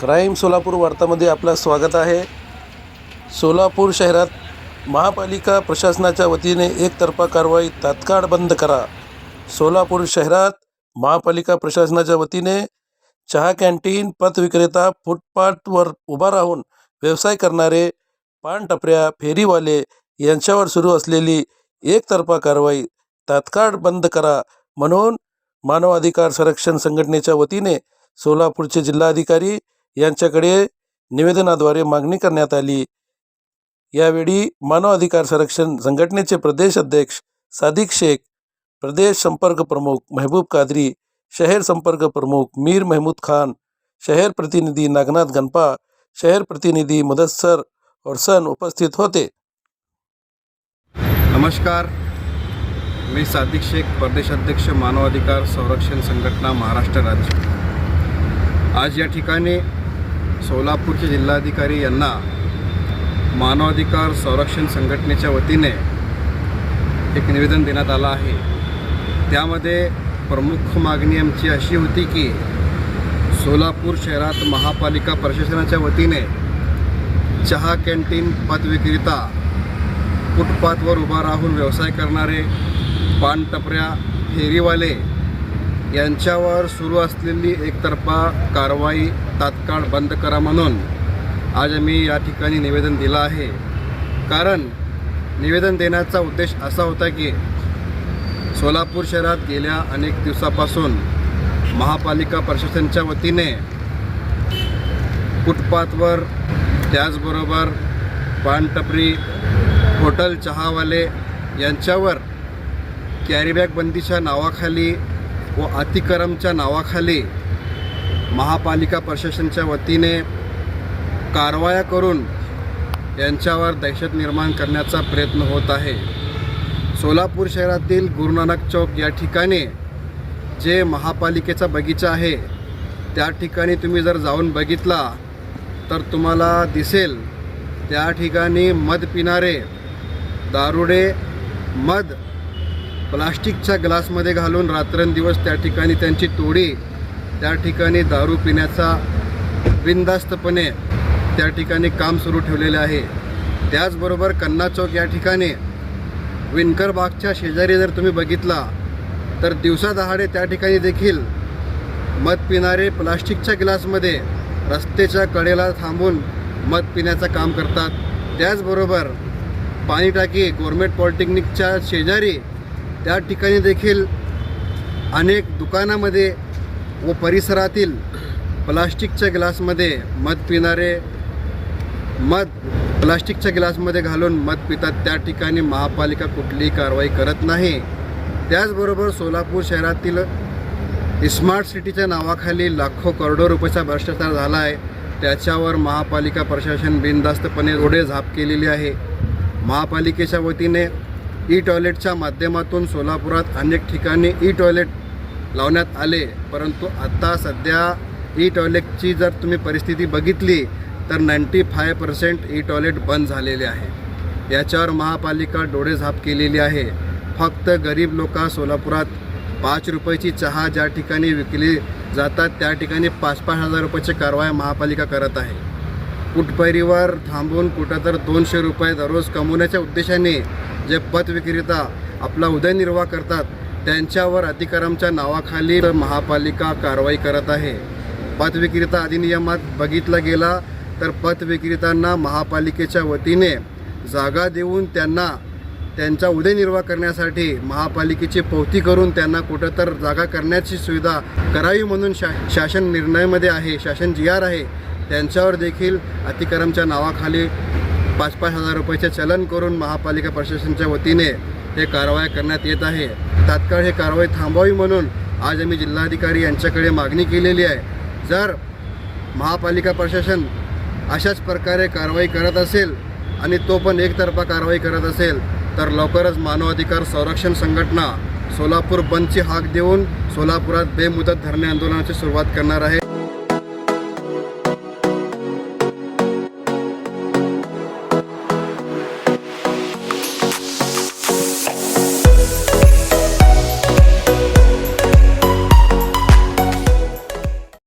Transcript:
Crime Solapur वार्तामध्ये आपलं स्वागत आहे. सोलापूर शहरात महापालिका प्रशासनाच्या वतीने एकतर्फा कारवाई तात्काळ बंद करा. सोलापूर शहरात महापालिका प्रशासनाच्या वतीने चहा कॅन्टीन पथविक्रेता फुटपाथवर उभा राहून व्यवसाय करणारे पानटपऱ्या फेरीवाले यांच्यावर सुरू असलेली एकतर्फा कारवाई तात्काळ बंद करा म्हणून मानवाधिकार संरक्षण संघटनेच्या वतीने सोलापूरचे जिल्हाधिकारी यांच्याकडे निवेदनाद्वारे मागणी करण्यात आली. यावेळी मानव अधिकार संरक्षण संघटनेचे प्रदेश अध्यक्ष सादिक शेख प्रदेश संपर्क प्रमुख महबूब कादरी शहर संपर्क प्रमुख मीर महमूद खान शहर प्रतिनिधी नागनाथ गणपा शहर प्रतिनिधी मुदस्सर और सन उपस्थित होते। नमस्कार मी सादिक शेख प्रदेशाध्यक्ष मानवाधिकार संरक्षण संघटना महाराष्ट्र राज्य। आज या ठिकाणी सोलापूरचे जिल्हाधिकारी यांना मानवाधिकार संरक्षण संघटनेच्या वतीने एक निवेदन देण्यात आलं आहे. त्यामध्ये प्रमुख मागणी आमची अशी होती की सोलापूर शहरात महापालिका प्रशासनाच्या वतीने चहा कॅन्टीन पदविक्रेता फुटपाथवर उभा राहून व्यवसाय करणारे पानटपऱ्या फेरीवाले यांच्यावर सुरू असलेली एकतर्फा कारवाई तात्काळ बंद करा म्हणून आज आम्ही या ठिकाणी निवेदन दिलं आहे. कारण निवेदन देण्याचा उद्देश असा होता की सोलापूर शहरात गेल्या अनेक दिवसापासून महापालिका प्रशासनाच्या वतीने फुटपाथवर त्याचबरोबर पानटपरी हॉटेल चहावाले यांच्यावर कॅरीबॅग बंदीच्या नावाखाली व अतिक्रमच्या नावाखाली महापालिका प्रशासनाच्या वतीने कारवाया करून यांच्यावर दहशत निर्माण करण्याचा प्रयत्न होत आहे. सोलापूर शहरातील गुरुनानक चौक या ठिकाणी जे महापालिकेचा बगीचा आहे त्या ठिकाणी तुम्ही जर जाऊन बघितला तर तुम्हाला दिसेल त्या ठिकाणी मध पिणारे दारुडे मध प्लास्टिकच्या ग्लासमध्ये घालून रात्रंदिवस त्या ठिकाणी त्यांची टोळी त्या ठिकाणी दारू पिण्याचा बिनधास्तपणे त्या ठिकाणी काम सुरू ठेवलेले आहे. त्याचबरोबर कन्ना चौक या ठिकाणी विणकर बागच्या शेजारी जर तुम्ही बघितला तर दिवसा दहाडे त्या ठिकाणी देखील मध पिणारे प्लास्टिकच्या ग्लासमध्ये रस्त्याच्या कडेला थांबून मध पिण्याचं काम करतात. त्याचबरोबर पाणी टाकी गोरमेट पॉलिटेक्निकच्या शेजारी त्या ठिकाणी देखील अनेक दुकानामध्ये व परिसरातील प्लास्टिकच्या ग्लासमध्ये मध पिणारे मध प्लास्टिकच्या ग्लासमध्ये घालून मध पितात. त्या ठिकाणी महापालिका कुठलीही कारवाई करत नाही. त्याचबरोबर सोलापूर शहरातील स्मार्ट सिटीच्या नावाखाली लाखो करोडो रुपयाचा भ्रष्टाचार झाला आहे त्याच्यावर महापालिका प्रशासन बिनधास्तपणे रोडे झाप केलेली आहे. महापालिकेच्या वतीने ई टॉयलेटच्या माध्यमातून सोलापुरात अनेक ठिकाणी ई टॉयलेट लावण्यात आले. परंतु आत्ता सध्या ई टॉयलेटची जर तुम्ही परिस्थिती बघितली तर ninety five percent e toilet बंद झालेले आहे. याच्यावर महापालिका डोळेझाप केलेली आहे. फक्त गरीब लोक सोलापुरात पाच रुपयाची चहा ज्या ठिकाणी विकली जातात त्या ठिकाणी पाच पाच हजार रुपयाची कारवाई महापालिका करत आहे. कुटपैरीवर थांबून कुठं तर दोनशे रुपये दररोज कमवण्याच्या उद्देशाने जे पथविक्रेता आपला उदयनिर्वाह करतात त्यांच्यावर अतिक्रमच्या नावाखाली महापालिका कारवाई करत आहे. पथविक्रेता अधिनियमात बघितला गेला तर पथविक्रेत्यांना महापालिकेच्या वतीने जागा देऊन त्यांना त्यांचा उदयनिर्वाह करण्यासाठी महापालिकेची पावती करून त्यांना कुठं तर जागा करण्याची सुविधा करावी म्हणून शा शासन निर्णयामध्ये आहे शासन जी आर आहे त्यांच्यावर देखील अतिक्रमच्या नावाखाली पाच पाच हजार रुपयाचे चलन करून महापालिका प्रशासनाच्या वतीने हे कारवाई करण्यात येत आहे. तात्काळ हे कारवाई थांबवावी म्हणून आज आम्ही जिल्हाधिकारी यांच्याकडे मागणी केलेली आहे. जर महापालिका प्रशासन अशाच प्रकारे कारवाई करत असेल आणि तो पण एकतर्फा कारवाई करत असेल तर लवकरच मानवाधिकार संरक्षण संघटना सोलापूर बंदची हाक देऊन सोलापुरात बेमुदत धरणे आंदोलनाची सुरुवात करणार आहे.